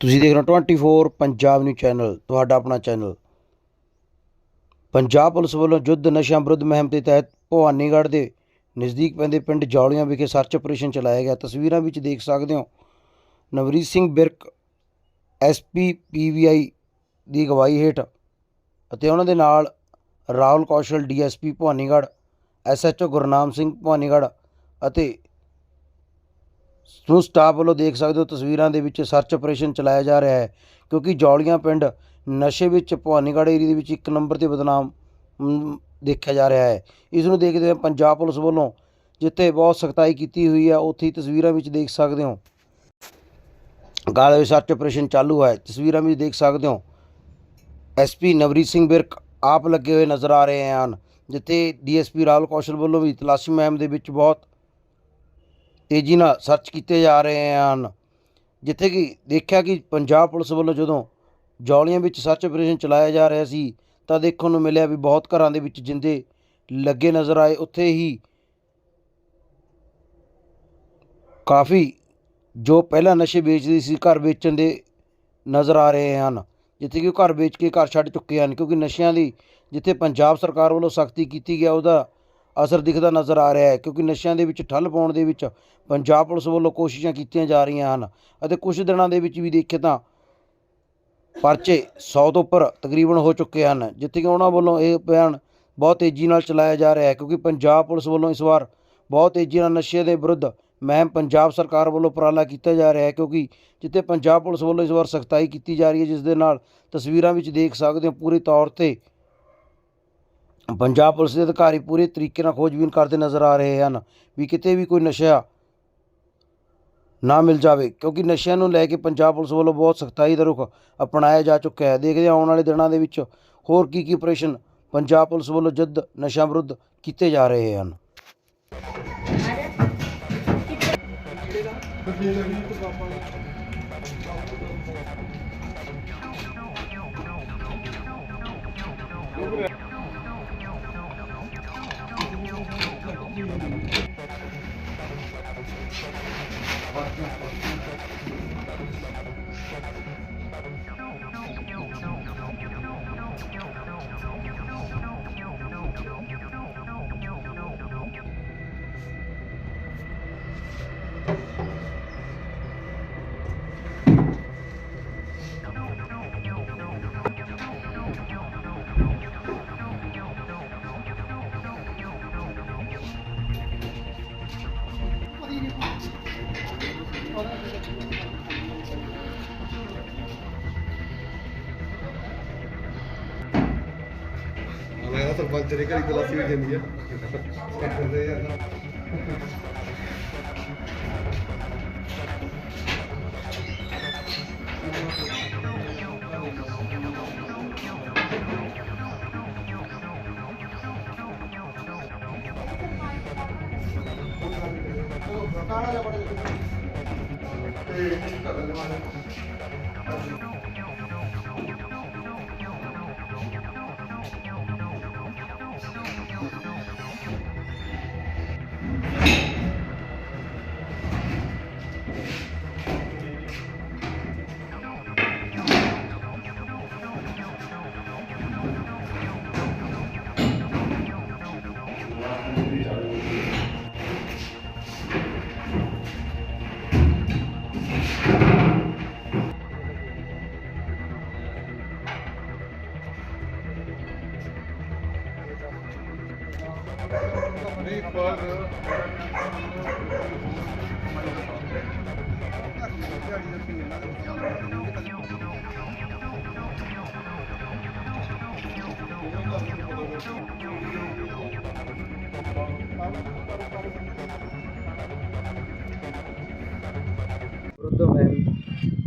ਤੁਸੀਂ ਦੇਖ ਰਹੇ ਹੋ 24 ਪੰਜਾਬ ਨਿਊਜ਼ ਚੈਨਲ ਤੁਹਾਡਾ ਆਪਣਾ ਚੈਨਲ ਪੰਜਾਬ ਪੁਲਿਸ ਵੱਲੋਂ ਯੁੱਧ ਨਸ਼ਿਆਂ ਵਿਰੁੱਧ ਮੁਹਿੰਮ ਦੇ ਤਹਿਤ ਭਵਾਨੀਗੜ੍ਹ ਦੇ ਨਜ਼ਦੀਕ ਪੈਂਦੇ ਪਿੰਡ ਜੌਲੀਆਂ ਵਿਖੇ ਸਰਚ ਆਪਰੇਸ਼ਨ ਚਲਾਇਆ ਗਿਆ। ਤਸਵੀਰਾਂ ਵਿੱਚ ਦੇਖ ਸਕਦੇ ਹੋ ਨਵਰੀਤ ਸਿੰਘ ਬਿਰਕ ਐਸਪੀ ਪੀਵੀਆਈ ਦੀ ਅਗਵਾਈ ਹੇਠ ਅਤੇ ਉਹਨਾਂ ਦੇ ਨਾਲ ਰਾਹੁਲ ਕੌਸ਼ਲ ਡੀਐਸਪੀ ਭਵਾਨੀਗੜ੍ਹ ਐਸਐਚਓ ਗੁਰਨਾਮ ਸਿੰਘ ਭਵਾਨੀਗੜ੍ਹ ਅਤੇ ਨੂੰ ਸਟਾਫ ਵੱਲੋਂ ਦੇਖ ਸਕਦੇ ਹੋ ਤਸਵੀਰਾਂ ਦੇ ਵਿੱਚ ਸਰਚ ਆਪਰੇਸ਼ਨ ਚਲਾਇਆ ਜਾ ਰਿਹਾ ਹੈ, ਕਿਉਂਕਿ ਜੌਲੀਆਂ ਪਿੰਡ ਨਸ਼ੇ ਵਿੱਚ ਭਵਾਨੀਗੜ੍ਹ ਏਰੀਆ ਦੇ ਵਿੱਚ ਇੱਕ ਨੰਬਰ ਤੇ ਬਦਨਾਮ ਦੇਖਿਆ ਜਾ ਰਿਹਾ ਹੈ। ਇਸ ਨੂੰ ਦੇਖਦੇ ਹੋਏ ਪੰਜਾਬ ਪੁਲਿਸ ਵੱਲੋਂ ਜਿੱਥੇ ਬਹੁਤ ਸਖਤਾਈ ਕੀਤੀ ਹੋਈ ਹੈ, ਉੱਥੇ ਹੀ ਤਸਵੀਰਾਂ ਵਿੱਚ ਦੇਖ ਸਕਦੇ ਹੋ। ਗਾਲੇ ਸਰਚ ਆਪਰੇਸ਼ਨ ਚਾਲੂ ਹੈ, ਤਸਵੀਰਾਂ ਵਿੱਚ ਦੇਖ ਸਕਦੇ ਹੋ। ਐਸਪੀ ਨਵਰੀਤ ਸਿੰਘ ਬਿਰਕ ਆਪ ਲੱਗੇ ਹੋਏ ਨਜ਼ਰ ਆ ਰਹੇ ਹਨ, ਜਿੱਥੇ ਡੀਐਸਪੀ ਰਾਹੁਲ ਕੌਸ਼ਲ ਵੱਲੋਂ ਵੀ ਤਲਾਸ਼ੀ ਮੁਹਿੰਮ ਦੇ ਵਿੱਚ ਬਹੁਤ ਤੇਜ਼ੀ ਨਾਲ ਸਰਚ ਕੀਤੇ ਜਾ ਰਹੇ ਹਨ। ਜਿੱਥੇ ਕਿ ਦੇਖਿਆ ਕਿ ਪੰਜਾਬ ਪੁਲਿਸ ਵੱਲੋਂ ਜਦੋਂ ਜੌਲੀਆਂ ਵਿੱਚ ਸਰਚ ਆਪਰੇਸ਼ਨ ਚਲਾਇਆ ਜਾ ਰਿਹਾ ਸੀ, ਤਾਂ ਦੇਖਣ ਨੂੰ ਮਿਲਿਆ ਵੀ ਬਹੁਤ ਘਰਾਂ ਦੇ ਵਿੱਚ ਜਿੰਦੇ ਲੱਗੇ ਨਜ਼ਰ ਆਏ। ਉੱਥੇ ਹੀ ਕਾਫੀ ਜੋ ਪਹਿਲਾਂ ਨਸ਼ੇ ਵੇਚਦੇ ਸੀ, ਘਰ ਵੇਚਣ ਦੇ ਨਜ਼ਰ ਆ ਰਹੇ ਹਨ। ਜਿੱਥੇ ਕਿ ਉਹ ਘਰ ਵੇਚ ਕੇ ਘਰ ਛੱਡ ਚੁੱਕੇ ਹਨ, ਕਿਉਂਕਿ ਨਸ਼ਿਆਂ ਦੀ ਜਿੱਥੇ ਪੰਜਾਬ ਸਰਕਾਰ ਵੱਲੋਂ ਸਖਤੀ ਕੀਤੀ ਗਿਆ, ਉਹਦਾ ਅਸਰ ਦਿਖਦਾ ਨਜ਼ਰ ਆ ਰਿਹਾ ਹੈ, ਕਿਉਂਕਿ ਨਸ਼ਿਆਂ ਦੇ ਵਿੱਚ, ਠੱਲ ਪਾਉਣ ਦੇ ਵਿੱਚ ਪੰਜਾਬ ਪੁਲਿਸ ਵੱਲੋਂ ਕੋਸ਼ਿਸ਼ਾਂ ਕੀਤੀਆਂ ਜਾ ਰਹੀਆਂ ਹਨ ਅਤੇ ਕੁਝ ਦਿਨਾਂ ਦੇ ਵਿੱਚ ਵੀ ਦੇਖੇ ਤਾਂ ਪਰਚੇ 100 ਤੋਂ ਉੱਪਰ ਤਕਰੀਬਨ ਹੋ ਚੁੱਕੇ ਹਨ, ਜਿੱਥੇ ਕਿ ਉਹਨਾਂ ਵੱਲੋਂ ਇਹ ਬਿਆਨ ਬਹੁਤ ਤੇਜ਼ੀ ਨਾਲ ਚਲਾਇਆ ਜਾ ਰਿਹਾ ਹੈ, ਕਿਉਂਕਿ ਪੰਜਾਬ ਪੁਲਿਸ ਵੱਲੋਂ ਇਸ ਵਾਰ ਬਹੁਤ ਤੇਜ਼ੀ ਨਾਲ ਨਸ਼ੇ ਦੇ ਵਿਰੁੱਧ ਮਹਿਮ ਪੰਜਾਬ ਸਰਕਾਰ ਵੱਲੋਂ ਉਪਰਾਲਾ ਕੀਤਾ ਜਾ ਰਿਹਾ ਹੈ, ਕਿਉਂਕਿ ਜਿੱਥੇ ਪੰਜਾਬ ਪੁਲਿਸ ਵੱਲੋਂ ਇਸ ਵਾਰ ਸਖਤਾਈ ਕੀਤੀ ਜਾ ਰਹੀ ਹੈ, ਜਿਸ ਦੇ ਨਾਲ ਤਸਵੀਰਾਂ ਵਿੱਚ ਦੇਖ ਸਕਦੇ ਹੋ ਪੂਰੇ ਤੌਰ ਤੇ ਪੰਜਾਬ ਪੁਲਿਸ ਦੇ ਅਧਿਕਾਰੀ ਪੂਰੇ ਤਰੀਕੇ ਨਾਲ ਖੋਜਬੀਨ ਕਰਦੇ ਨਜ਼ਰ ਆ ਰਹੇ ਹਨ ਵੀ ਕਿਤੇ ਵੀ ਕੋਈ ਨਸ਼ਾ ਨਾ ਮਿਲ ਜਾਵੇ, ਕਿਉਂਕਿ ਨਸ਼ਿਆਂ ਨੂੰ ਲੈ ਕੇ ਪੰਜਾਬ ਪੁਲਿਸ ਵੱਲੋਂ ਬਹੁਤ ਸਖਤਾਈ ਦਾ ਰੁਖ ਅਪਣਾਇਆ ਜਾ ਚੁੱਕਾ ਹੈ। ਦੇਖਦੇ ਹਾਂ ਆਉਣ ਵਾਲੇ ਦਿਨਾਂ ਦੇ ਵਿੱਚ ਹੋਰ ਕੀ ਕੀ ਆਪਰੇਸ਼ਨ ਪੰਜਾਬ ਪੁਲਿਸ ਵੱਲੋਂ ਜਦ ਨਸ਼ਾ ਵਿਰੁੱਧ ਕੀਤੇ ਜਾ ਰਹੇ ਹਨ। partner. ਮੈਂ ਤਾਂ ਸਰਪੰਚ ਦੇ ਘਰੀ ਤਲਾਸੀ ਵੀ ਦਿੰਦੀ ਆ ਕਰਦੇ ਆ ਨਾ ਨਹੀਂ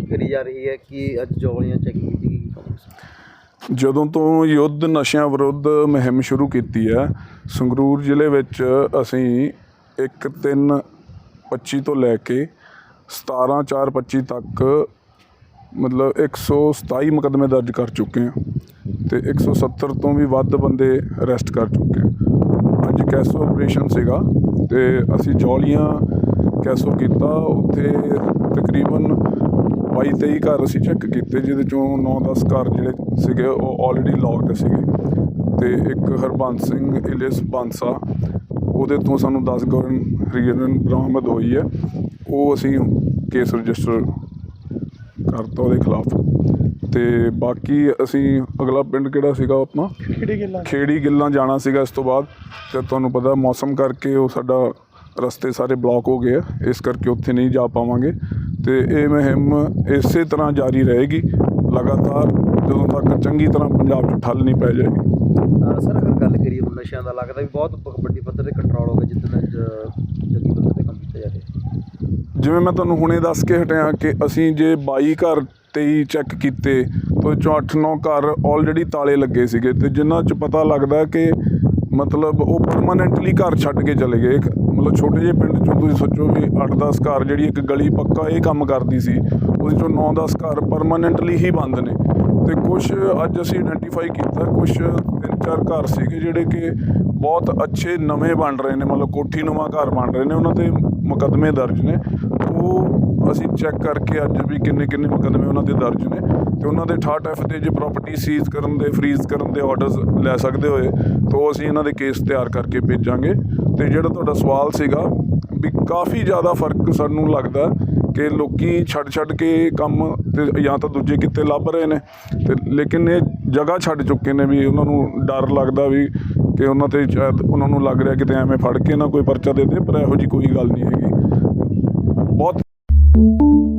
ਕਰੀ ਜਾ ਰਹੀ ਹੈ ਕਿ ਅੱਜ ਜੌਲੀਆਂ ਚੈਕਿੰਗ ਕੀਤੀ ਗਈ ਜਦੋਂ ਤੋਂ ਯੁੱਧ ਨਸ਼ਿਆਂ ਵਿਰੁੱਧ ਮੁਹਿੰਮ ਸ਼ੁਰੂ ਕੀਤੀ ਹੈ, ਸੰਗਰੂਰ ਜ਼ਿਲ੍ਹੇ ਵਿੱਚ ਅਸੀਂ 1 3 25 ਤੋਂ ਲੈ ਕੇ 17 4 25 ਤੱਕ ਮਤਲਬ 127 ਮੁਕੱਦਮੇ ਦਰਜ ਕਰ ਚੁੱਕੇ ਹਾਂ ਤੇ 170 ਤੋਂ ਵੀ ਵੱਧ ਬੰਦੇ ਅਰੈਸਟ ਕਰ ਚੁੱਕੇ ਹਾਂ। ਅੱਜ ਕੈਸੋ ਆਪਰੇਸ਼ਨ ਸੀਗਾ ਤੇ ਅਸੀਂ ਜੌਲੀਆਂ ਕੈਸੋ ਕੀਤਾ, ਉੱਥੇ ਤਕਰੀਬਨ 22 23 ਘਰ ਅਸੀਂ ਚੈੱਕ ਕੀਤੇ, ਜਿਹਦੇ ਚੋਂ 9-10 ਘਰ ਜਿਹੜੇ ਸੀਗੇ ਉਹ ਆਲਰੇਡੀ ਲੌਕਡ ਸੀਗੇ। ਤੇ ਇੱਕ ਹਰਬੰਸ ਸਿੰਘ, ਇਲਿਸ ਬਾਂਸਾ ਉਹਦੇ ਤੋਂ ਸਾਨੂੰ 10 ਗਵਰਨ ਰੀਜਨ ਬਰਾਮਦ ਹੋਈ ਹੈ। ਉਹ ਅਸੀਂ ਕੇਸ ਰਜਿਸਟਰ ਕਰਤਾ ਉਹਦੇ ਖਿਲਾਫ। ਤੇ ਬਾਕੀ ਅਸੀਂ ਅਗਲਾ ਪਿੰਡ ਕਿਹੜਾ ਸੀਗਾ ਆਪਣਾ? ਕਿਹੜੀ ਗੱਲਾਂ। ਖੇੜੀ ਗਿੱਲਾਂ ਜਾਣਾ ਸੀਗਾ ਇਸ ਤੋਂ ਬਾਅਦ। ਤੇ ਤੁਹਾਨੂੰ ਪਤਾ ਮੌਸਮ ਕਰਕੇ ਉਹ ਸਾਡਾ ਰਸਤੇ ਸਾਰੇ ਬਲੌਕ ਹੋ ਗਏ ਆ। ਇਸ ਕਰਕੇ ਉੱਥੇ ਨਹੀਂ ਜਾ ਪਾਵਾਂਗੇ। ਤੇ ਇਹ ਮੁਹਿੰਮ ਇਸੇ ਤਰ੍ਹਾਂ ਜਾਰੀ ਰਹੇਗੀ। ਲਗਾਤਾਰ ਜਦੋਂ ਤੱਕ ਚੰਗੀ ਤਰ੍ਹਾਂ ਪੰਜਾਬ 'ਚ ਠੱਲ ਨਹੀਂ ਪੈ ਜਾਏਗੀ। ਸਰ ਅਗਰ ਗੱਲ ਕਰੀਏ ਹੁਣ ਨਸ਼ਿਆਂ ਦਾ ਲੱਗਦਾ ਵੀ ਬਹੁਤ ਬ- ਵੱਡੀ ਪੱਧਰ ਤੇ ਕੰਟਰੋਲ ਹੋ ਗਿਆ ਜਿੱਦਾਂ ਜੱਗੀ ਪੱਧਰ ਤੇ ਕੰਮ ਕੀਤਾ ਜਾ ਰਿਹਾ। ਜਿਵੇਂ ਮੈਂ ਤੁਹਾਨੂੰ ਹੁਣੇ ਦੱਸ ਕੇ ਹਟਿਆ ਕਿ ਅਸੀਂ ਜੇ 22 ਘਰ 23 ਚੈੱਕ ਕੀਤੇ ਤਾਂ 'ਚੋਂ 8-9 ਘਰ ਆਲਰੇਡੀ ਤਾਲੇ ਲੱਗੇ ਸੀਗੇ ਤੇ ਜਿਨ੍ਹਾਂ 'ਚ ਪਤਾ ਲੱਗਦਾ ਕਿ ਮਤਲਬ ਉਹ ਪਰਮਾਨੈਂਟਲੀ ਘਰ ਛੱਡ ਕੇ ਚਲੇ ਗਏ। ਇੱਕ ਮਤਲਬ ਛੋਟੇ ਜਿਹੇ ਪਿੰਡ 'ਚੋਂ ਤੁਸੀਂ ਸੋਚੋ ਵੀ 8-10 ਘਰ ਜਿਹੜੀ ਇੱਕ ਗਲੀ ਪੱਕਾ ਇਹ ਕੰਮ ਕਰਦੀ ਸੀ ਉਹਦੇ 'ਚੋਂ 9-10 ਘਰ ਪਰਮਾਨੈਂਟਲੀ ਹੀ ਬੰਦ ਨੇ। ਤੇ ਕੁਝ ਅੱਜ ਅਸੀਂ ਆਇਡੈਂਟੀਫਾਈ ਕੀਤਾ ਕੁਝ ਤਿੰਨ ਚਾਰ ਘਰ ਸੀਗੇ ਜਿਹੜੇ ਕਿ ਬਹੁਤ ਅੱਛੇ ਨਵੇਂ ਬਣ ਰਹੇ ਨੇ, ਮਤਲਬ ਕੋਠੀ ਨਵਾਂ ਘਰ ਬਣ ਰਹੇ ਨੇ, ਉਹਨਾਂ ਤੇ ਮੁਕੱਦਮੇ ਦਰਜ ਨੇ। ਉਹ ਅਸੀਂ ਚੈੱਕ ਕਰਕੇ ਅੱਜ ਵੀ ਕਿੰਨੇ ਕਿੰਨੇ ਮੁਕੱਦਮੇ ਉਹਨਾਂ ਦੇ ਦਰਜ ਨੇ ਤੇ ਉਹਨਾਂ ਦੇ 68 ਐਫ ਤੇ ਜੇ ਪ੍ਰਾਪਰਟੀ ਸੀਜ਼ ਕਰਨ ਦੇ ਫਰੀਜ਼ ਕਰਨ ਦੇ ਆਰਡਰਸ ਲੈ ਸਕਦੇ ਹੋਏ, ਤਾਂ ਉਹ ਅਸੀਂ ਇਹਨਾਂ ਦੇ ਕੇਸ ਤਿਆਰ ਕਰਕੇ ਭੇਜਾਂਗੇ। ਤੇ ਜਿਹੜਾ ਤੁਹਾਡਾ ਸਵਾਲ ਸੀਗਾ ਵੀ ਕਾਫੀ ਜ਼ਿਆਦਾ ਫ਼ਰਕ ਸਾਨੂੰ ਲੱਗਦਾ ਕਿ ਲੋਕੀ ਛੱਡ ਛੱਡ ਕੇ ਕੰਮ ਤੇ ਜਾਂ ਤਾਂ ਦੂਜੇ ਕਿੱਤੇ ਲੱਭ ਰਹੇ ਨੇ ਤੇ ਲੇਕਿਨ ਇਹ ਜਗ੍ਹਾ ਛੱਡ ਚੁੱਕੇ ਨੇ ਵੀ ਉਹਨਾਂ ਨੂੰ ਡਰ ਲੱਗਦਾ ਵੀ ਕਿ ਉਹਨਾਂ ਤੇ ਸ਼ਾਇਦ ਉਹਨਾਂ ਨੂੰ ਲੱਗ ਰਿਹਾ ਕਿਤੇ ਐਵੇਂ ਫੜ ਕੇ ਨਾ ਕੋਈ ਪਰਚਾ ਦੇ ਦੇ, ਪਰ ਇਹੋ ਜੀ ਕੋਈ ਗੱਲ ਨਹੀਂ ਹੈਗੀ। ਬਹੁਤ